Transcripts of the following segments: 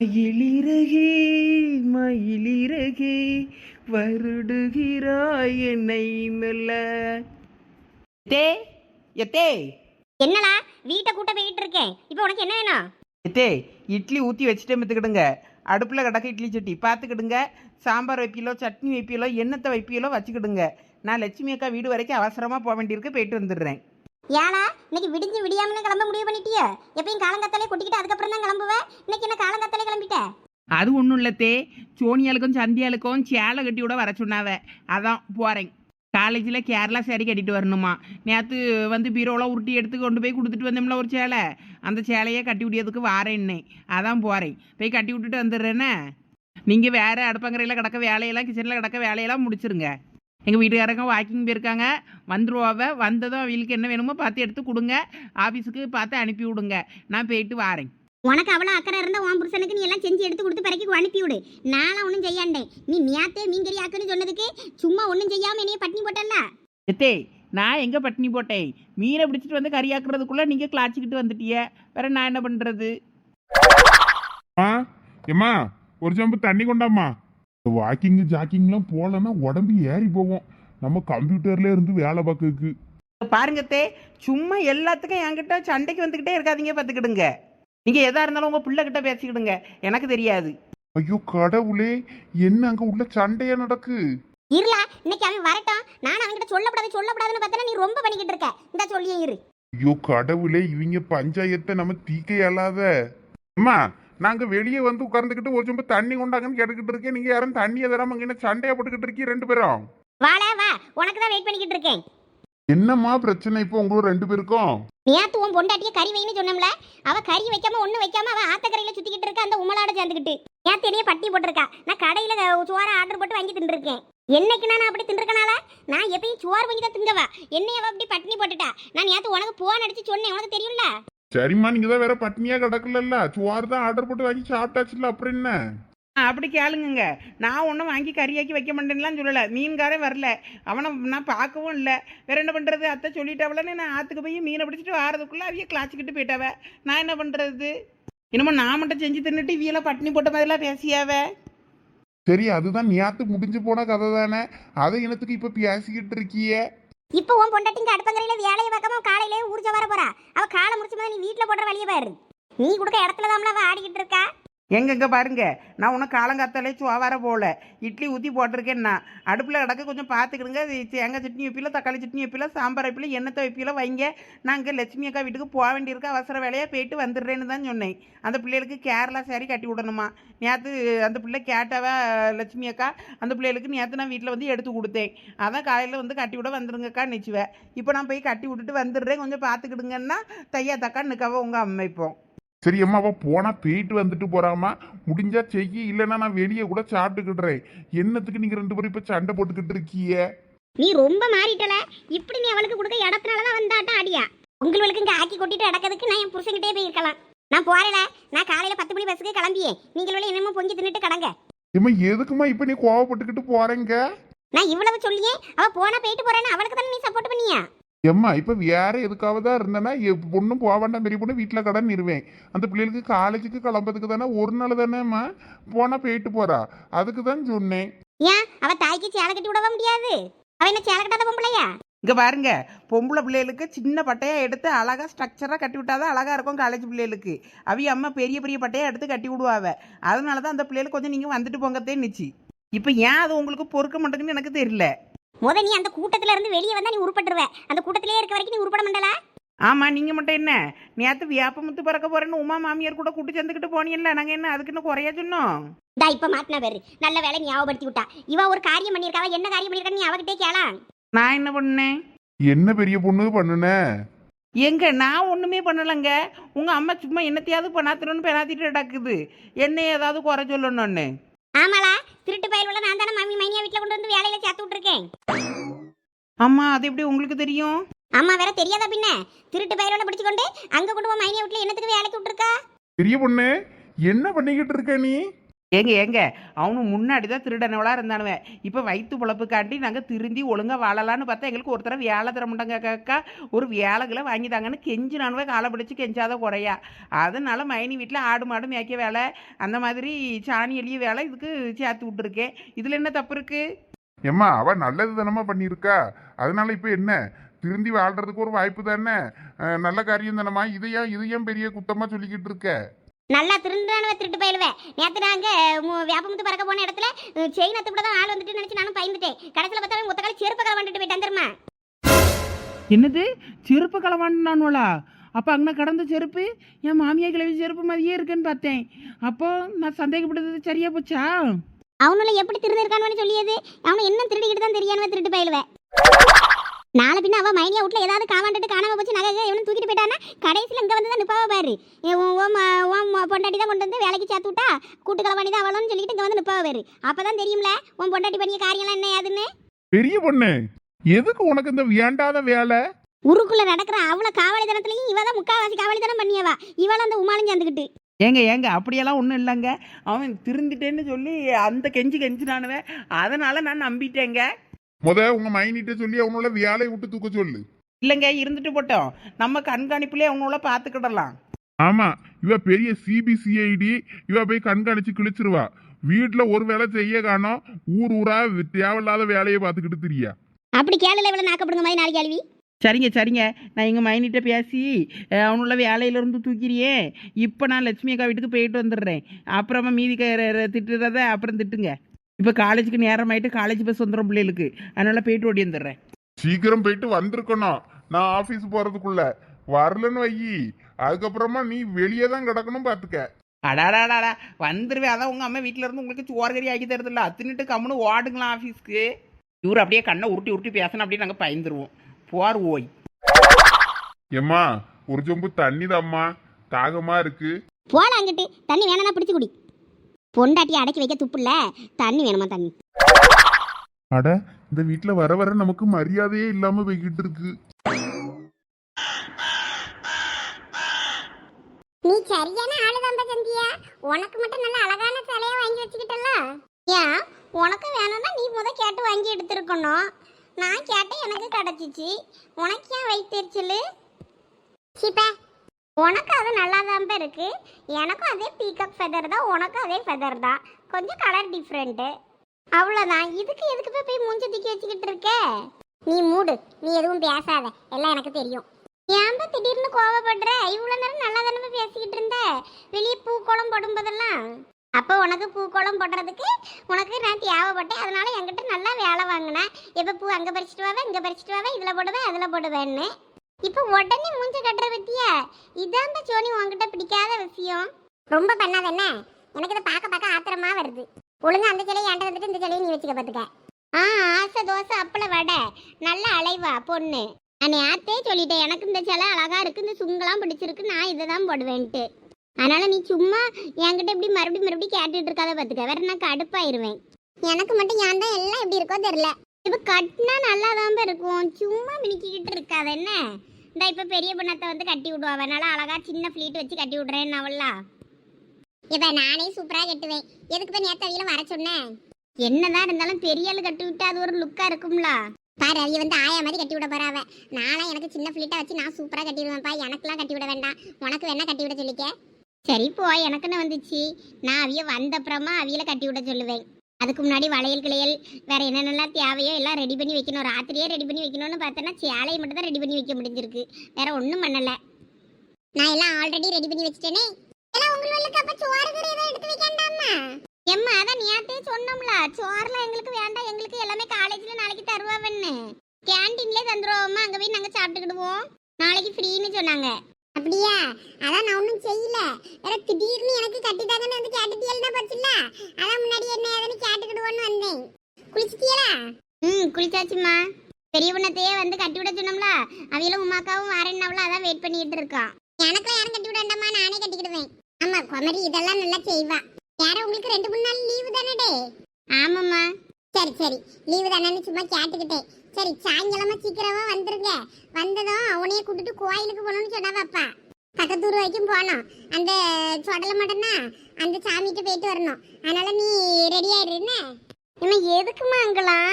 மயிலிறகே மயிலிறகே வருடுகிறாய் என்னை மெல்ல. எத்தே எத்தே. என்னடா வீட்டை கூட்ட போயிட்டு இருக்கேன். இப்போ உனக்கு என்ன வேணும்? எத்தே இட்லி ஊற்றி வச்சுட்டே மித்துக்கிடுங்க அடுப்பில் கிடக்க இட்லி சட்டி பார்த்துக்கிடுங்க. சாம்பார் வைப்பீலோ சட்னி வைப்பீலோ என்னத்தை வைப்பீலோ வச்சுக்கிடுங்க. நான் லட்சுமி அக்கா வீடு வரைக்கும் அவசரமாக போக வேண்டியிருக்கு போயிட்டு வந்துடுறேன். ஏடா இன்னைக்கு விடிஞ்சு விடியாமலே கிளம்ப முடிவு பண்ணிட்டிய? எப்பயும் காலங்காத்தாலே கொட்டிக்கிட்டு அதுக்கப்புறம் தான் கிளம்புவேன் இன்னைக்கு என்ன காலங்காத்தாலே கிளம்பிட்டேன் அது ஒன்றும் இல்லத்தே சோனியாளுக்கும் சந்தியாளுக்கும் சேலை கட்டி விட வர சொன்னாவ. அதான் போகிறேன் காலேஜில் கேரளா சேரீ கட்டிட்டு வரணுமா. நேற்று வந்து பீரோலாம் உருட்டி எடுத்து கொண்டு போய் கொடுத்துட்டு வந்தோம்ல ஒரு சேலை. அந்த சேலையே கட்டி விடியதுக்கு வாரேன்னே. அதான் போகிறேன் போய் கட்டி விட்டுட்டு வந்துடுறேன்னே நீங்கள் வேறு அடுப்பங்கரையில் கிடக்க வேலையெல்லாம் கிச்சனில் கிடக்க வேலையெல்லாம் முடிச்சிருங்க. எங்கள் வீட்டுக்காரங்க வாக்கிங் போயிருக்காங்க. வந்துருவாவ வந்ததும் அவங்களுக்கு என்ன வேணுமோ பார்த்து எடுத்து கொடுங்க. ஆஃபீஸுக்கு பார்த்து அனுப்பி விடுங்க. நான் போயிட்டு வாரேன். உனக்கு அவ்வளோ அக்கறை இருந்த உன் புருஷனுக்கு நீ எல்லாம் செஞ்சு எடுத்து கொடுத்து பிறகு அனுப்பி விடு. நானும் ஒன்றும் செய்யாண்டேன். நீ மியாத்தே மீன் கறி ஆக்குன்னு சொன்னதுக்கு சும்மா ஒன்றும் செய்யாம என்னைய பட்டினி போட்டல்ல? எத்தே நான் எங்கே பட்டினி போட்டேன்? மீனை பிடிச்சிட்டு வந்து கறியாக்குறதுக்குள்ளே நீங்கள் கிளாச்சிக்கிட்டு வந்துட்டிய. வேற நான் என்ன பண்ணுறது ஆ ஏம்மா ஒரு ஜம்பு தண்ணி கொண்டாம்மா. வாக்கிங் ஜாக்கிங்லாம் போகலன்னா உடம்பு ஏறி போகும். நம்ம கம்ப்யூட்டர்ல இருந்து வேலை பார்க்கறதுக்கு. பாருங்கத்தே சும்மா எல்லாத்துக்கும் என்கிட்ட சண்டைக்கு வந்துக்கிட்டே இருக்காதீங்க பார்த்துக்கிடுங்க. நீங்கள் எதாக இருந்தாலும் உங்கள் பிள்ளைகிட்ட பேசிக்கிடுங்க. எனக்கு தெரியாது. ஐயோ கடவுளே என்ன அங்க உள்ள சண்டையா நடக்கு? இருளா இன்னைக்கு அவன் வரட்டும். நான் அவன்கிட்ட சொல்லக்கூடாது சொல்லக்கூடாதுன்னு பார்த்தா நீ ரொம்ப பண்ணிக்கிட்டு இருக்க. இந்த சொல்லியே இரு. ஐயோ கடவுளே இவங்க பஞ்சாயத்தை நம்ம தீக்க இயலாத அம்மா நாங்க வெளியே வந்து உட்கார்ந்துக்கிட்டு ஒரு சொம்பு தண்ணி கொண்டாங்கன்னு கேட்டுக்கிட்டு இருக்கேன். நீங்க யாரும் தண்ணியை தராம என்ன சண்டையா போட்டுக்கிட்டு இருக்கீங்க ரெண்டு பேரும்? வாடா வா உனக்கு தான் வெயிட் பண்ணிக்கிட்டு இருக்கேன். என்னம்மா பிரச்சனை இப்போ உங்களுக்கு ரெண்டு பேருக்கும்? நேத்து உன் பொண்டாட்டிய கறி வைன்னு சொன்னோம்ல அவ கறி வைக்காம ஒண்ணு வைக்காம அவ ஆத்தக்கரையில சுத்திக்கிட்டு இருக்க அந்த உமலாட சேர்ந்துக்கிட்டு நேத்து என்னைய பட்டி போட்டிருக்கா. நான் கடையில சோற ஆர்டர் போட்டு வாங்கி தின்றுருக்கேன் என்னைக்கு நான் அப்படி தின்றுக்கனால நான் எப்பயும் சோறு வாங்கி தான் திங்கவா. என்னைய அவ அப்படி பட்டினி போட்டுட்டா. நான் நேத்து உனக்கு போன் அடிச்சு சொன்னேன். உனக்கு தெரியும்ல? சரிம்மா நீங்க தான் வேற பட்னியா கிடக்கல சோறு தான் ஆர்டர் போட்டு வாங்கி சாப்பிட்டாச்சுல அப்புறம் என்ன? அப்படி கேளுங்க நான் ஒன்றும் வாங்கி கறியாக்கி வைக்க மாட்டேன்லாம் சொல்லலை. மீன்காரன் வரல. அவனை நான் பார்க்கவும் இல்லை. வேற என்ன பண்ணுறது அத்தை சொல்லிட்டாவலன்னு நான் ஆற்றுக்கு போய் மீனை பிடிச்சிட்டு வாரதுக்குள்ளே அவைய கிளாச்சிக்கிட்டு போயிட்டாவ. நான் என்ன பண்ணுறது என்னமோ நான் மட்டும் செஞ்சு தின்னுட்டு இவியெல்லாம் பட்டினி போட்ட மாதிரிலாம் பேசியாவ? சரி அதுதான் நேத்து முடிஞ்சு போன கதை தானே. அதை இனத்துக்கு இப்ப பேசிக்கிட்டு இருக்கியே? இப்போ உன் பொண்டாட்டிங்க அடுப்பங்கரையில வேலையை பார்க்காம காலையிலேயே ஊர்ஜ வர போறா. அவ காலை முடிச்ச மாதிரி நீ வீட்டில் போடுற வழியை பாரு. நீ கொடுக்க இடத்துல தான் அவ ஆடிக்கிட்டு இருக்கா? எங்கெங்க பாருங்க? நான் உனக்கு காலங்காத்தாலே சுவாவார போகல இட்லி ஊற்றி போட்டிருக்கேன்னா அடுப்பில் கிடக்க கொஞ்சம் பார்த்துக்கிடுங்க தேங்காய் சட்னி வைப்பில தக்காளி சட்னி வைப்பில சாம்பார் வைப்பில எண்ணெய் வைப்பில வைங்க. நான் இங்கே லட்சுமி அக்கா வீட்டுக்கு போக வேண்டியிருக்க. அவசர வேலையாக போயிட்டு வந்துடுறேன்னு தான் சொன்னேன். அந்த பிள்ளைகளுக்கு கேரளா சாரி கட்டி விடணுமா? நேற்று அந்த பிள்ளை கேட்டாவா லட்சுமி அக்கா? அந்த பிள்ளைகளுக்கு நேற்று நான் வீட்டில் வந்து எடுத்து கொடுத்தேன். அதான் காலையில் வந்து கட்டி விட வந்துருங்கக்கா நிச்சுவேன் இப்போ நான் போய் கட்டி விட்டுட்டு வந்துடுறேன். கொஞ்சம் பார்த்துக்கிடுங்கன்னா தையா தக்கா நிற்கவா உங்கள் அம்மைப்போம். இப்போ சரி அம்மா அவ போனா போயிட்டு வந்துட்டு போறாமா முடிஞ்சா செய்ய இல்லைன்னா நான் வெளியே கூட சாப்பிட்டுக்கிடுறேன். என்னத்துக்கு நீங்க ரெண்டு பேரும் இப்ப சண்டை போட்டுக்கிட்டு இருக்கீங்க? நீ ரொம்ப மாறிட்டல. இப்படி நீ அவளுக்கு கொடுக்க இடத்துனால தான் வந்தாட்டம் அடியா? உங்களுக்கு இங்க ஆக்கி கொட்டிட்டு அடக்கிறதுக்கு நான் என் புருஷன்கிட்டே போயிருக்கலாம். நான் போறேல. நான் காலையில பத்து மணி பஸ்ஸுக்கு கிளம்பியே. நீங்களும் என்னமோ பொங்கி தின்னுட்டு கடங்க. ஏம்மா எதுக்குமா இப்ப நீ கோவப்பட்டுக்கிட்டு போறேங்க? நான் இவ்வளவு சொல்லியே அவ போனா போயிட்டு போறான்னு அவளுக்கு தானே நீ சப்போர்ட் பண்ணியா? ஏம்மா இப்ப வேற எதுக்காவதா இருந்தேன்னா எப் பொண்ணும் போக வேண்டாம் பெரிய பொண்ணு வீட்டுல கடன் இருவேன் அந்த பிள்ளைகளுக்கு காலேஜுக்கு கிளம்புறதுக்கு தானே ஒரு நாள் தானேம்மா போனா போயிட்டு போறா. அதுக்கு தான் சொன்னேன். ஏன்? அவ தாய்க்கு சேலை கட்டி விடவா முடியாது? அவ என்ன சேலை கட்டாத பொம்பளையா? இங்கே பாருங்க பொம்பளை பிள்ளைகளுக்கு சின்ன பட்டையாக எடுத்து அழகாக ஸ்ட்ரக்சராக கட்டி விட்டாதான் அழகாக இருக்கும் காலேஜ் பிள்ளைகளுக்கு. அவி அம்மா பெரிய பெரிய பட்டையாக எடுத்து கட்டி விடுவாவ அதனால தான் அந்த பிள்ளைகளுக்கு கொஞ்சம் நீங்கள் வந்துட்டு போங்கத்தே நிச்சு இப்போ ஏன் அது உங்களுக்கு பொறுக்க மாட்டேங்குன்னு எனக்கு தெரியல. முத நீ அந்த கூட்டத்துல இருந்து வெளியே வந்தா நீ உருப்பட்டுருவ. அந்த கூட்டத்திலே இருக்க வரைக்கும் நீ உருப்பட மாட்டல ஆமாம் நீங்கள் மட்டும் என்ன? நேற்று வியாபமுத்து பறக்க போகிறேன்னு உமா மாமியார் கூட கூட்டு சேர்ந்துக்கிட்டு போனீங்கல்ல நாங்கள் என்ன அதுக்கு இன்னும் குறையா சொன்னோம்? டா இப்ப மாட்டினா பேரு நல்ல வேலை ஞாபகப்படுத்தி விட்டா. இவ ஒரு காரியம் பண்ணிருக்காவ என்ன காரியம் பண்ணிருக்கா நீ அவகிட்டே கேளாம் நான் என்ன பண்ணேன்? என்ன பெரிய பொண்ணு பண்ணுன? எங்க நான் ஒன்றுமே பண்ணலைங்க. உங்கள் அம்மா சும்மா என்னத்தையாவது பண்ணாத்திரன்னு பெணாத்திட்டு நடக்குது என்ன ஏதாவது குறை சொல்லணும்னு. ஆமாளா திருட்டு பயலுள்ள நான் தானே மாமி மைனியா வீட்டுல கொண்டு வந்து வேலையில சேர்த்து விட்டுருக்கேன். அம்மா அது எப்படி உங்களுக்கு தெரியும்? அம்மா வேற தெரியாதா பின்ன? திருட்டு பயலுள்ள பிடிச்சு கொண்டு அங்க கொண்டு போய் மைனியா வீட்டுல என்னத்துக்கு வேலைக்கு விட்டுருக்கா? பெரிய பொண்ணு என்ன பண்ணிக்கிட்டு இருக்க நீ? ஏங்க ஏங்க அவனு முன்னாடி தான் திருடனவளாக இருந்தானுவன் இப்போ வயிற்று பொழப்புக்காண்டி நாங்கள் திருந்தி ஒழுங்காக வாழலான்னு பார்த்தா எங்களுக்கு ஒருத்தர வேலை தர மாட்டாங்க அக்கா ஒரு வேலைகளை வாங்கி தாங்கன்னு கெஞ்சு நானுவே காலை பிடிச்சி கெஞ்சாத குறையா. அதனால மைனி வீட்டில் ஆடு மாடு மேய்க்க வேலை. அந்த மாதிரி சாணி எளிய வேலை இதுக்கு சேர்த்து விட்டுருக்கேன். இதில் என்ன தப்பு இருக்குது ஏம்மா அவள் நல்லது தானம்மா பண்ணியிருக்கா. அதனால இப்போ என்ன? திருந்தி வாழ்கிறதுக்கு ஒரு வாய்ப்பு தானே? நல்ல காரியம் தானம்மா. இதையா இதையும் பெரிய குத்தமாக சொல்லிக்கிட்டு இருக்க? நல்லா திருந்தானவ திருட்டு பயிலுவேன் நேற்று நாங்க மு- வேப்பமுத்து பறக்க போன இடத்துல செயின் அத்து கூட தான் ஆள் வந்துட்டு நினைச்சு நானும் பயந்துட்டேன். கடைசியில் பார்த்தா மொத்த கால செருப்பு கலை வந்துட்டு போயிட்டான் தெரியுமா? என்னது? செருப்பு களவாண்டானுவளா அப்போ அங்கே கடந்த செருப்பு என் மாமியா கிழவி செருப்பு மாதிரியே இருக்குன்னு பார்த்தேன். அப்போ நான் சந்தேகப்பட்டது சரியா போச்சா? அவனுல எப்படி திருந்திருக்கானு சொல்லியது? அவனு என்ன திருடிக்கிட்டு தான் தெரியானவ திருட்டு பயிலுவேன் நாளை பின்ன அவ மைனியா வீட்ல ஏதாவது காவாண்டுட்டு காணாம போச்சு நகை இவனு தூக்கிட்டு போயிட்டானா கடைசியில் இங்க வந்து தான் நிப்பாவ பாரு. ஏ, உன் உன் ம- உன் ம- பொண்டாட்டி தான் கொண்டு வந்து வேலைக்கு சேர்த்து விட்டா கூட்டுக்களவாணி தான் அவளும் சொல்லிட்டு இங்க வந்து நிப்பாவ பாரு. அப்பதான் தெரியும்ல உன் பொண்டாட்டி பண்ணிய காரியம்லாம் என்ன ஏதுன்னு? பெரிய பொண்ணு எதுக்கு உனக்கு இந்த வேண்டாத வேலை? உருக்குள்ள நடக்கிற அவ்வளோ காவலித்தனத்துலையும் இவ தான் முக்காவாசி காவலித்தனம் பண்ணியவா. இவளும் அந்த உமாலும் சேர்ந்துக்கிட்டு. ஏங்க ஏங்க அப்படியெல்லாம் ஒன்றும் இல்லைங்க. அவன் திருந்திட்டேன்னு சொல்லி அந்த கெஞ்சி கெஞ்சினானுவன் அதனால நான் நம்பிட்டேங்க. முத உங்க மைனிட்ட சொல்லி அவனோட வேலையை விட்டு தூக்க சொல்லு. இல்லைங்க இருந்துட்டு போட்டோம். நம்ம கண்காணிப்புலேயே அவனோட பார்த்துக்கிடலாம். ஆமா இவ பெரிய சிபிசிஐடி இவ போய் கண்காணிச்சு கிழிச்சிருவா. வீட்டுல ஒரு வேலை செய்ய காணோம் ஊர் ஊரா தேவையில்லாத வேலையை பார்த்துக்கிட்டு திரியா. அப்படி கேளல இவ்வளோ நாக்கப்படுங்க மாதிரி நாளைக்கு கேள்வி. சரிங்க சரிங்க. நான் எங்கள் மைனிட்ட பேசி அஹ், அவனுள்ள வேலையிலேருந்து தூக்கிறியே. இப்போ நான் லட்சுமி அக்கா வீட்டுக்கு போயிட்டு வந்துடுறேன். அப்புறமா மீதி க- ர- ர- திட்டுறத அப்புறம் திட்டுங்க. இப்போ காலேஜுக்கு நேரமாயிட்டு காலேஜ் பஸ் வந்துடும் பிள்ளைகளுக்கு. அதனால போயிட்டு ஓடி வந்துடுறேன். சீக்கிரம் போயிட்டு வந்திருக்கணும். நான் ஆபீஸ் போறதுக்குள்ள. வரலன்னு வையி அதுக்கப்புறமா நீ வெளியே தான் கிடக்கணும் பாத்துக்க. அடாடாடாடா. வந்துருவேன். அதான் உங்கள் அம்மா வீட்டில் இருந்து உங்களுக்கு சோறுகறி ஆக்கி தரதில்ல. அத்துனிட்டு கம்முன்னு ஓடுங்களா ஆஃபீஸ்க்கு இவர் அப்படியே கண்ணை உருட்டி உருட்டி பேசணும் அப்படியே நாங்கள் பயந்துருவோம். போர் ஓய். ஏம்மா ஒரு சொம்பு தண்ணி தாம்மா தாகமா இருக்கு. போல அங்கிட்டு. தண்ணி வேணா பிடிச்சு குடி. பொண்டாட்டியை அடக்கி வைக்க துப்பு இல்ல தண்ணி வேணுமா தண்ணி? அட இந்த வீட்ல வர வர நமக்கு மரியாதையே இல்லாம போய்கிட்டு இருக்கு. நீ சரியான ஆளுதான்பா சந்தியா. உனக்கு மட்டும் நல்ல அழகான சிலையா வாங்கி வச்சுக்கிட்டல ஏன்? உனக்கு வேணும்னா நீ முத கேட்டு வாங்கி எடுத்திருக்கணும். நான் கேட்டேன் எனக்கு கிடைச்சிச்சு. உனக்கு ஏன் வைத்தறிச்சல் சிப்பா உனக்கு அது நல்லா இருக்கு. எனக்கும் அதே பீக்கப் ஃபெதர் தான் உனக்கும் அதே ஃபெதர் தான். கொஞ்சம் கலர் டிஃப்ரெண்ட்டு அவ்வளோதான் இதுக்கு எதுக்கு போய் போய் மூஞ்சி தூக்கி வச்சுக்கிட்டு இருக்க? நீ மூடு. நீ எதுவும் பேசாத. எல்லாம் எனக்கு தெரியும். ஏன்பா திடீர்னு கோவப்படுற? இவ்வளோ நேரம் நல்லா தானே பேசிக்கிட்டு இருந்த? வெளியே பூக்கோளம் போடும்போதெல்லாம். அப்போ உனக்கு பூக்கோளம் போடுறதுக்கு உனக்கு நான் தேவைப்பட்டேன். அதனால என்கிட்ட நல்லா வேலை வாங்கினேன் எப்போ பூ அங்கே பறிச்சிட்டு வாவே இங்கே பறிச்சிட்டு வாவே இதில் போடுவேன் அதில் போடுவேன்னு. இப்போ உடனே மூஞ்ச கட்டுற பத்தியா? இதான்பா சோனி உன்கிட்ட பிடிக்காத விஷயம். ரொம்ப பண்ணாத என்ன? எனக்கு இதை பார்க்க பார்க்க ஆத்திரமா வருது. ஒழுங்கா அந்த சிலையை என்கிட்ட வந்துட்டு இந்த சிலையை நீ வச்சுக்க பார்த்துக்க. ஆ ஆசை தோசை அப்பள வடை. நல்ல அலைவா பொண்ணு. நான் நேரத்தே சொல்லிட்டேன் எனக்கு இந்த சிலை அழகா இருக்கு இந்த சுங்கெல்லாம் பிடிச்சிருக்கு நான் இதை தான் போடுவேன்ட்டு. அதனால நீ சும்மா என்கிட்ட இப்படி மறுபடியும் மறுபடியும் கேட்டுட்டு இருக்காத பார்த்துக்க. வேற நான் கடுப்பாயிருவேன். எனக்கு மட்டும் ஏன் தான் எல்லாம் எப்படி இருக்கோ தெரியல. இப்போ கட்டினா நல்லா தான் இருக்கும். சும்மா மினிக்கிட்டு இருக்காது என்ன? இந்த இப்போ பெரிய பொண்ணத்தை வந்து கட்டி விடுவா அதனால அழகா சின்ன ஃப்ளீட் வச்சு கட்டி விடுறேன் அவளா இப்போ நானே சூப்பராக கட்டுவேன். எதுக்கு போய் நேற்று அவியில வர சொன்னேன் என்னதான் இருந்தாலும் பெரிய ஆள் கட்டி விட்டு அது ஒரு லுக்காக இருக்கும்ல. பாரு அவிய வந்து ஆயா மாதிரி கட்டி விட போறாவ நானும் எனக்கு சின்ன ஃபிளிட்டா வச்சு நான் சூப்பரா கட்டி விடுவேன்ப்பா. எனக்கெல்லாம் கட்டி விட வேண்டாம். உனக்கு வேணா கட்டி விட சொல்லிக்க. சரி போ. எனக்குன்னு வந்துச்சு. நான் அவிய வந்தப்புறமா அவியல கட்டி விட சொல்லுவேன். அதுக்கு முன்னாடி வளையல் கிளையல் வேற என்னென்னலாம் தேவையோ எல்லாம் ரெடி பண்ணி வைக்கணும். ராத்திரியே ரெடி பண்ணி வைக்கணும்னு பார்த்தோன்னா சேலையை மட்டும் தான் ரெடி பண்ணி வைக்க முடிஞ்சிருக்கு. வேற ஒன்றும் பண்ணல. நான் எல்லாம் ஆல்ரெடி ரெடி பண்ணி வச்சிட்டேனே. எம்மா அதான் நேத்தே சொன்னோம்ல. சோறுலாம் எங்களுக்கு வேண்டாம். எங்களுக்கு எல்லாமே காலேஜில் நாளைக்கு தருவாவன்னு. கேன்டீன்லேயே தந்துருவோமா அங்கே போய் நாங்கள் சாப்பிட்டுக்கிடுவோம். நாளைக்கு ஃப்ரீன்னு சொன்னாங்க. அப்படியா? அதான் நான் ஒன்றும் செய்யல. வேற திடீர்னு எனக்கு கட்டிட்டாங்கன்னு வந்து கேட்டுட்டியல் தான் போச்சுல்ல. அதான் முன்னாடி என்ன ஏதுன்னு கேட்டுக்கிடுவோன்னு வந்தேன். குளிச்சிட்டியலா ம் குளிச்சாச்சுமா பெரிய பொண்ணத்தையே வந்து கட்டி விட சொன்னோம்ல அவையில உமாக்காவும் வரேன்னாவல அதான் வெயிட் பண்ணிட்டு இருக்கான் எனக்கும் யாரும் கட்டி விட வேண்டாமா நானே கட்டிக்கிடுவேன். ஆமா குமரி இதெல்லாம் நல்லா செய்வா. யார உங்களுக்கு ரெண்டு மூணு நாள் லீவு தானே டே ஆமாம்மா. சரி சரி. லீவு தானேன்னு சும்மா கேட்டுக்கிட்டேன். சரி சாயங்காலமா சீக்கிரமா வந்துருங்க. வந்ததும் உன்னைய கூட்டிட்டு கோயிலுக்கு போகணும்னு சொன்னாவப்பா பக்கத்தூர் வரைக்கும் போனோம். அந்த சொடல மட்டும்னா அந்த சாமிக்கு போயிட்டு வரணும். அதனால நீ ரெடி ஆயிரு என்ன? இம்மா எதுக்குமா அங்கலாம்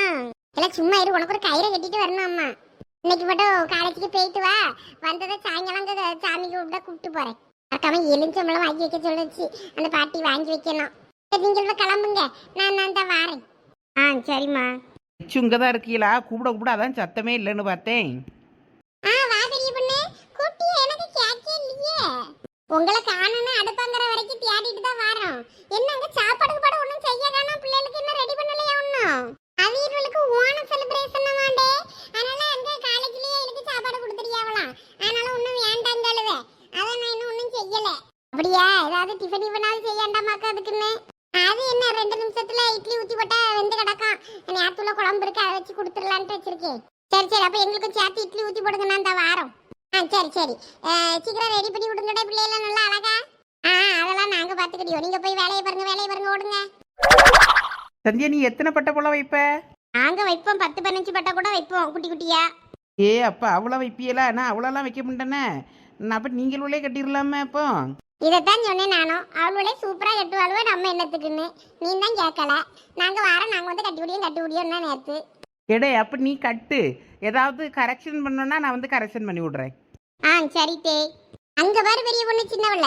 இல்ல சும்மா இரு உனக்கு ஒரு கயிறை கட்டிட்டு வரணும் அம்மா. இன்னைக்கு மட்டும் காலேஜுக்கு போயிட்டு வா. வந்ததை சாயங்காலம் சாமிக்கு கூப்பிட்டா கூப்பிட்டு போறேன். மறக்காம எலுஞ்சம்பளம் வாங்கி வைக்க சொல்லுச்சு. அந்த பாட்டி வாங்கி வைக்கணும். சரி, நீங்க இப்ப கிளம்புங்க. நான் நான் தான் வாரேன். ஆ சரிம்மா. லட்சு இங்கே தான் இருக்கீங்களா கூப்பிட கூப்பிட அதான் சத்தமே இல்லைன்னு பார்த்தேன் ஆ வா பெரிய பொண்ணு கூப்பிட்டியே எனக்கு கேட்கே இல்லையே உங்களை காணணும் அடுப்பாங்கிற வரைக்கும் தேடிட்டு தான் வரோம். என்னங்க சாப்பாடு கூட ஒன்றும் செய்ய காணோம் பிள்ளைகளுக்கு இன்னும் ரெடி பண்ணலையா ஒன்றும் அவீர்களுக்கு ஓணம் செலிப்ரேஷன் வாண்டே. அதனால அங்க காலேஜ்லயே எனக்கு சாப்பாடு கொடுத்துறியாவலாம் அதனால ஒன்றும் வேண்டாங்கழுவே அதான் நான் இன்னும் ஒன்றும் செய்யல. அப்படியா? ஏதாவது டிஃபன் இவனாவது செய்யாண்டாமாக்கா அதுக்குன்னு? அது என்ன ரெண்டு நிமிஷத்துல இட்லி ஊத்தி போட்டா வெந்து கிடக்கும். நேரத்துல குழம்பு இருக்கு அதை வச்சு கொடுத்துடலான்ட்டு வச்சிருக்கேன். சரி சரி அப்ப எங்களுக்கும் சேர்த்து இட்லி ஊத்தி போடுங்க நான் இந்த வாரம். ஆ சரி சரி. சீக்கிரம் ரெடி பண்ணி விடுங்கடா பிள்ளைலாம் நல்லா அழகா. ஆ அதெல்லாம் நாங்க பாத்துக்கிட்டியோம் நீங்க போய் வேலையை பாருங்க வேலையை பாருங்க ஓடுங்க. சந்தியா நீ எத்தனை பட்டை போல வைப்ப? நாங்க வைப்போம். பத்து பதினஞ்சு பட்டா கூட வைப்போம் குட்டி குட்டியா. ஏ அப்பா அவ்வளோ வைப்பியலா? நான் அவ்வளோலாம் வைக்க மாட்டேனே. நான் அப்போ நீங்களே கட்டிடலாமே அப்போ. இதைத்தான் சொன்னேன் நானும். அவளோட சூப்பரா கட்டுவாளுவ நம்ம என்னத்துக்குன்னு. நீ தான் கேட்கல. நாங்க வாரம் நாங்க வந்து கட்டி முடியும் கட்டி முடியும் தான் நேத்து. எடே அப்போ நீ கட்டு. ஏதாவது கரெக்ஷன் பண்ணணும்னா நான் வந்து கரெக்ஷன் பண்ணி விடுறேன். ஆ சரி தே. அங்க பாரு பெரிய பொண்ணு சின்னவள.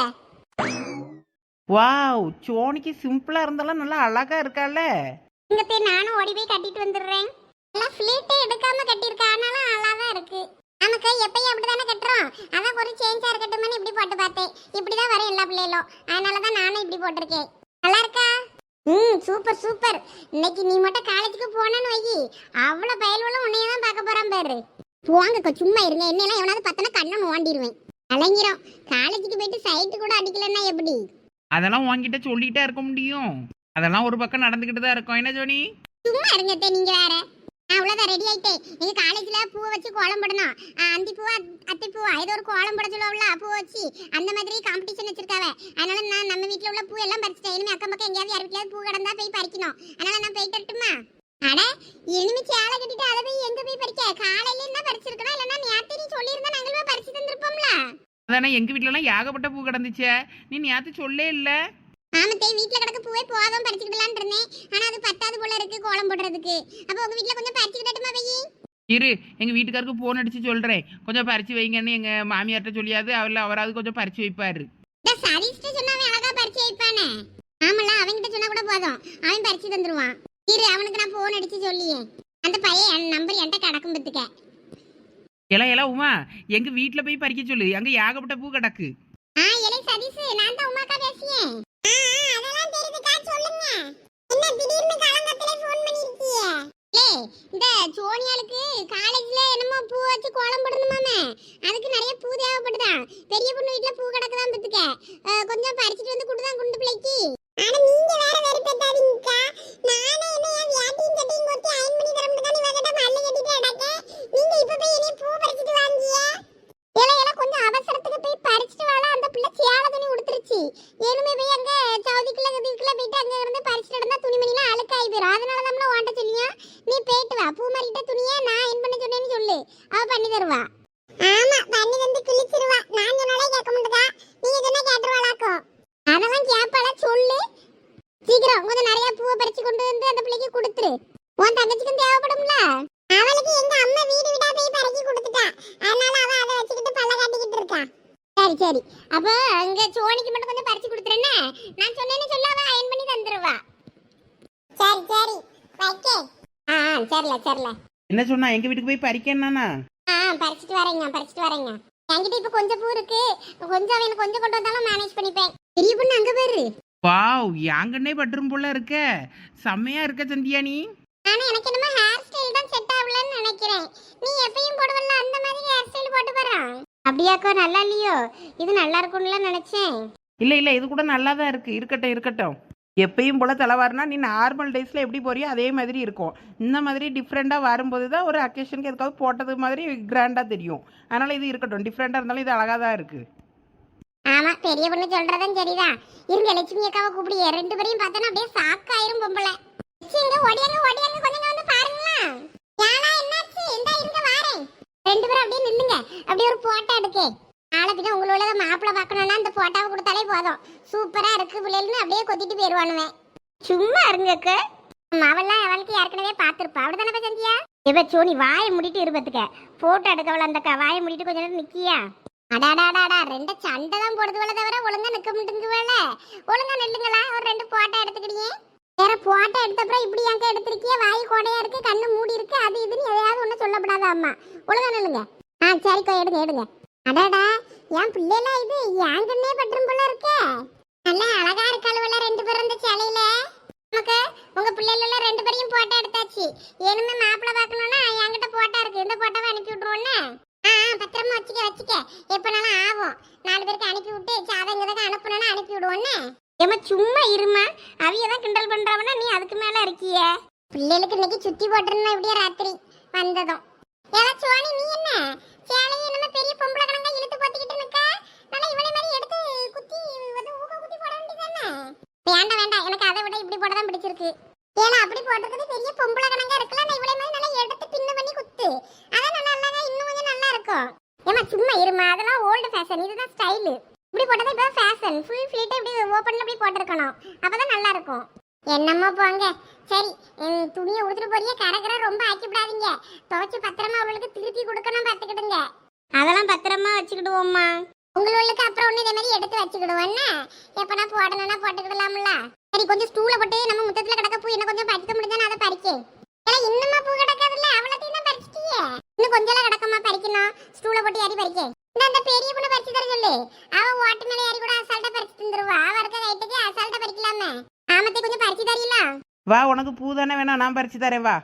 வாவ் சோனிக்கு சிம்பிளாக இருந்தாலும் நல்லா அழகா இருக்கால இங்க தே நானும் ஓடி போய் கட்டிட்டு வந்துடுறேன். எல்லாம் ஃபிளீட்டே எடுக்காம கட்டியிருக்கா ஆனாலும் தான் இருக்கு. நமக்கு எப்பயும் அப்படிதானே கட்டுறோம்? அதான் ஒரு சேஞ்சா இருக்கட்டும்னு இப்படி போட்டு பார்த்தேன். இப்படிதான் வரும் எல்லா பிள்ளைகளும். அதனால தான் நானும் இப்படி போட்டிருக்கேன். நல்லா இருக்கா? ம் சூப்பர் சூப்பர். இன்னைக்கு நீ மட்டும் காலேஜுக்கு போனேன்னு வை அவ்வளோ பயல்வளும் உன்னைய தான் பார்க்க போறான் பாரு. போங்கக்கா சும்மா இருங்க. என்னெல்லாம் எவனாவது பார்த்தனா கண்ணை நோண்டிடுவேன் அலங்கிறோம் காலேஜுக்கு போயிட்டு சைட்டு கூட அடிக்கலன்னா எப்படி? அதெல்லாம் உன்கிட்ட சொல்லிட்டே இருக்க முடியும். அதெல்லாம் ஒரு பக்கம் நடந்துக்கிட்டு தான் இருக்கும். என்ன ஜோனி? சும்மா இருங்க அத்தை, நீங்க வேற. நான் அவ்வளோதான் ரெடி ஆயிட்டேன். எங்க காலேஜ்ல பூ வச்சு கோலம் போடணும். அந்தி பூவா அத்தை பூவா ஏதோ ஒரு கோலம் போட சொல்லுவாங்களா பூ வச்சு. அந்த மாதிரி காம்படிஷன் வச்சிருக்காவ. அதனால நான் நம்ம வீட்ல உள்ள பூ எல்லாம் பறிச்சிட்டேன். இனிமே அக்கம் பக்கம் எங்கேயாவது யார் பூ கிடந்தா போய் பறிக்கணும். அதனால நான் போயிட்டு வரட்டுமா? அட கட்டிட்டு அதை போய் எங்க போய் பறிக்க? காலையில இருந்தா பறிச்சிருக்கணும் இல்லைன்னா நேரத்தை நீ சொல்லியிருந்தா நாங்களும் போய் பறிச்சு தந்திருப்போம்ல. அதானே எங்கள் வீட்டிலலாம் ஏகப்பட்ட பூ கிடந்துச்சே? நீ நேற்று சொல்லே இல்லை. ஆமத்தே வீட்ல கிடக்க பூவே போதும் பறிச்சுக்கிடலான்னு இருந்தேன். ஆனா அது பத்தாது போல இருக்கு கோலம் போடுறதுக்கு. அப்போ உங்க வீட்ல கொஞ்சம் பறிச்சுக்கிடட்டுமா பையி? இரு எங்கள் வீட்டுக்காருக்கு ஃபோன் அடித்து சொல்கிறேன் கொஞ்சம் பறித்து வைங்கன்னு எங்கள் மாமியார்கிட்ட சொல்லியாது அவள் அவராது கொஞ்சம் பறித்து வைப்பார். சதீஷ்ட சொன்னா அவன் அழகா பறிச்சு வைப்பானே. ஆமல அவன்கிட்ட சொன்னா கூட போதும். அவன் பறிச்சு தந்துருவான். இரு அவனுக்கு நான் போன் அடிச்சு சொல்லியே. அந்த பையன் என் நம்பர் என்கிட்ட கிடக்கும் பத்துக்க எல்லாம் எல்லாம் உமா எங்கள் வீட்டில் போய் பறிக்க சொல்லு. அங்கே ஏகப்பட்ட பூ கிடக்கு. ஆ இலை சதீஷ் நான் தான் உமாக்கா பேசியேன் அதெல்லாம் தெரியுதுக்கா சொல்லுங்க. என்ன திடீர்னு காலங்கத்துல ஃபோன் பண்ணிருக்கீங்க ஏய் இந்த சோனியாளுக்கு காலேஜ்ல என்னமோ பூ வச்சு கோலம் போடணுமாமே. அதுக்கு நிறைய பூ தேவைப்படுதான் பெரிய பொண்ணு வீட்ல பூ கிடக்குதான் பத்துக்க கொஞ்சம் பறிச்சிட்டு வந்து கொடுதான் குண்டு பிள்ளைக்கு ஆனா நீங்க வேற வெறுப்பேத்தாதீங்கக்கா நானே என்ன என் வியாட்டியும் கட்டியும் கொடுத்து அயன் பண்ணி தர முடியாது இவகிட்ட மல்லி கட்டிட்டு அடக்க நீங்க இப்ப போய் என்னைய பூ பறிச்சிட்டு வாங்கிய இல இல கொஞ்சம் அவசரத்துக்கு போய் பறிச்சிட்டு வாழ அந்த பிள்ளை சேலை துணி உடுத்துருச்சு ஏனுமே போய் அங்க சவுதிக்குள்ள இதுக்குள்ள போயிட்டு அங்க இருந்து பறிச்சிட்டு இருந்தா துணிமணிலாம் அழுக்காகி போயிடும் அதனால தான் வாண்ட சொல்லியா நீ போயிட்டு வா பூ மாறிட்ட துணியை நான் என் பண்ண சொன்னேன்னு சொல்லு அவ பண்ணி தருவா ஆமா பண்ணி வந்து கிழிச்சிருவா நான் சொன்னாலே கேட்க மாட்டேதா நீங்க சொன்னா கேட்டுருவாளாக்கும் அதெல்லாம் கேட்பாளா சொல்லு சீக்கிரம் கொஞ்சம் நிறைய பூவை பறிச்சு கொண்டு வந்து அந்த பிள்ளைக்கு கொடுத்துரு உன் தங்கச்சிக்கும் தேவைப்படும்ல அவளுக்கு எங்க அம்மா வீடு வீடா போய் பறக்கி கொடுத்துட்டா அதனால அவ அதை வச்சுக்கிட்டு பல்ல காட்டிக்கிட்டு இருக்கா சரி சரி அப்போ அங்க சோனிக்கு மட்டும் கொஞ்சம் பறிச்சு கொடுத்துறேன்னு நான் சொன்னேன்னு சொல்ல அவ அயன் பண்ணி தந்துருவா சரி சரி வைக்க ஆ ஆ, சரில சரில என்ன சொன்னா? எங்கள் வீட்டுக்கு போய் பறிக்கணும்னா ஆ பறிச்சிட்டு வரேங்க பறிச்சிட்டு வரேங்க. என்கிட்ட இப்ப கொஞ்சம் பூ இருக்கு. கொஞ்சம் எனக்கு கொஞ்சம் கொண்டு வந்தாலும் மேனேஜ் பண்ணிப்பேன். பெரிய பொண்ணு அங்க பாரு. வாவ் யாங்கன்னே பட்டுரும் போல இருக்க. செம்மையா இருக்க சந்தியா நீ. ஆனா எனக்கு என்னமோ ஹேர் ஸ்டைல் தான் செட் ஆகலன்னு நினைக்கிறேன். நீ எப்பயும் போடுவல்ல அந்த மாதிரி ஹேர் ஸ்டைல் போட்டு பாரு அப்படியாக்கா நல்லா இல்லையோ? இது நல்லா இருக்கும்ல நினைச்சேன். இல்லை இல்லை இது கூட நல்லா தான் இருக்கு. இருக்கட்டும் இருக்கட்டும். எப்பயும் போல் தலைவாருனா நீ நார்மல் டேஸில் எப்படி போறியோ அதே மாதிரி இருக்கும். இந்த மாதிரி டிஃப்ரெண்ட்டாக வரும்போது தான் ஒரு அக்கேஷனுக்கு எதுக்காவது போட்டது மாதிரி கிராண்டாக தெரியும். அதனால் இது இருக்கட்டும். டிஃப்ரெண்ட்டாக இருந்தாலும் இது அழகாக தான் இருக்குது ஆமா பெரிய பொண்ணு சொல்றதும் சரிதான். இருங்க லட்சுமி அக்காவை கூப்பிடுங்க ரெண்டு பேரையும் பார்த்தோன்னா அப்படியே சாக்காயிரும் பொம்பளை. லட்சுமி, இங்க ஓடியாங்க ஓடியாங்க கொஞ்சம் வந்து பாருங்களா. என்னாச்சு? இந்த இருங்க வாரேன். ரெண்டு பேரும் அப்படியே நில்லுங்க. அப்படியே ஒரு போட்டோ எடுக்கேன். நாளை பின்ன உங்களோட மாப்பிள்ளை பார்க்கணும்னா இந்த போட்டோவை கொடுத்தாலே போதும். சூப்பரா இருக்கு பிள்ளைகள்னு அப்படியே கொத்திட்டு போயிடுவானுவேன் சும்மா இருங்கக்க அவள்லாம் அவளுக்கு ஏற்கனவே பார்த்துருப்பா. அப்படிதானே சந்தியா இவ சோனி வாயை முடிட்டு இருபத்துக்க போட்டோ எடுக்கவள அந்தக்கா வாயை முடிட்டு கொஞ்ச நேரம் நிக்கியா? அடாடாடாடா ரெண்டு சண்டை தான் போடுது வேலை தவிர ஒழுங்கா நிக்க மாட்டேங்குது ஒழுங்கா நில்லுங்களா ஒரு ரெண்டு போட்டோ எடுத்துக்கிட்டீங்க வேற போட்டோ எடுத்தப்பறம் இப்படி அங்க எடுத்திருக்கிய? வாய் கோடையா இருக்கு கண்ணு மூடி இருக்கு அது இதுன்னு எதையாவது ஒண்ணு சொல்லப்படாத அம்மா. ஒழுங்கா நில்லுங்க. ஆ சரிக்கா எடுங்க எடுங்க. அடாடா என் பிள்ளைலாம் இது என் கண்ணே பற்றும் போல இருக்கே. நல்லா அழகா இருக்காளுவல ரெண்டு பேரும் இந்த சிலையில. நமக்கு உங்க பிள்ளைல ரெண்டு பேரையும் போட்டோ எடுத்தாச்சு. இனிமே மாப்பிள்ள பார்க்கணும்னா என்கிட்ட போட்டோ இருக்கு. இந்த போட்டோவை அனுப்பி விட்டுருவோன்னு ஆ ஆ, பத்திரமா வச்சுக்க வச்சுக்க. எப்பனாலும் ஆகும். நாலு பேருக்கு அனுப்பி விட்டு சாதங்க அனுப்பணும்னா அனுப்பி விடுவோன்னு ஏமா சும்மா இருமா அவிய தான் கிண்டல் பண்றவனா நீ அதுக்கு மேல இருக்கிய. பிள்ளைகளுக்கு இன்னைக்கு சுத்தி போட்டுருந்தா இப்படியே ராத்திரி வந்ததும். ஏதாச்சும் நீ என்ன? சேலையும் நம்ம பெரிய பொம்பளை கணக்கா இழுத்து போத்திக்கிட்டு நிக்க. நல்லா இவளை மாதிரி எடுத்து குத்தி வந்து ஊக்க குத்தி போட வேண்டியதானே வேண்டாம் வேண்டாம். எனக்கு அதை விட இப்படி போட தான் பிடிச்சிருக்கு. ஏன்னா அப்படி போடுறதுக்கு பெரிய பொம்பளை கணக்கா இருக்குல்ல நான் இவளை மாதிரி நல்லா எடுத்து பின்ன பண்ணி குத்து. அதான் நல்லா இல்லைங்க இன்னும் கொஞ்சம் நல்லா இருக்கும். ஏமா சும்மா இருமா. அதெல்லாம் ஓல்டு ஃபேஷன் இதுதான் ஸ்டைலு இப்படி போட்டது இப்போ ஃபேஷன் ஃபுல் ஃப்ளீட்டை இப்படி ஓப்பனில் இப்படி போட்டிருக்கணும். அப்பதான் நல்லா இருக்கும். என்னம்மா போங்க. சரி துணியை உடுத்துட்டு போறிய கரகர ரொம்ப ஆக்கி விடாதீங்க துவைச்சு பத்திரமா அவளுக்கு திருப்பி கொடுக்கணும் பார்த்துக்கிடுங்க. அதெல்லாம் பத்திரமா வச்சுக்கிடுவோம்மா. உங்களுக்கு அப்புறம் ஒண்ணு இதே மாதிரி எடுத்து வச்சுக்கிடுவோன்னு எப்பனா போடணும்னா போட்டுக்கிடலாம்ல. சரி கொஞ்சம் ஸ்டூல போட்டு நம்ம முத்தத்துல கிடக்க பூ என்ன கொஞ்சம் பறிக்க முடிஞ்சா அதை பறிக்கேன் ஏன்னா இன்னுமா பூ கிடக்காதுல்ல அவ்வளோத்தையும் தான் பறிச்சிட்டியே. இன்னும் கொஞ்சம் கிடக்குமா பறிக்கணும்? ஸ்டூல போட்டு ஏறி பறிக்க இந்த அந்த பெரிய பொண்ணு பறிச்சு தர சொல்லு. அவ ஓட்டு மேல ஏறி கூட அசால்ட்டா பறிச்சு தந்துருவா அவ இருக்க கைட்டுக்கு அசால்ட்டா பறிக்கலாமே. ஆமத்தை கொஞ்சம் பறிச்சு தரீங்களா? வா உனக்கு பூ தானே வேணாம். நான் பறிச்சு தரேன் வா.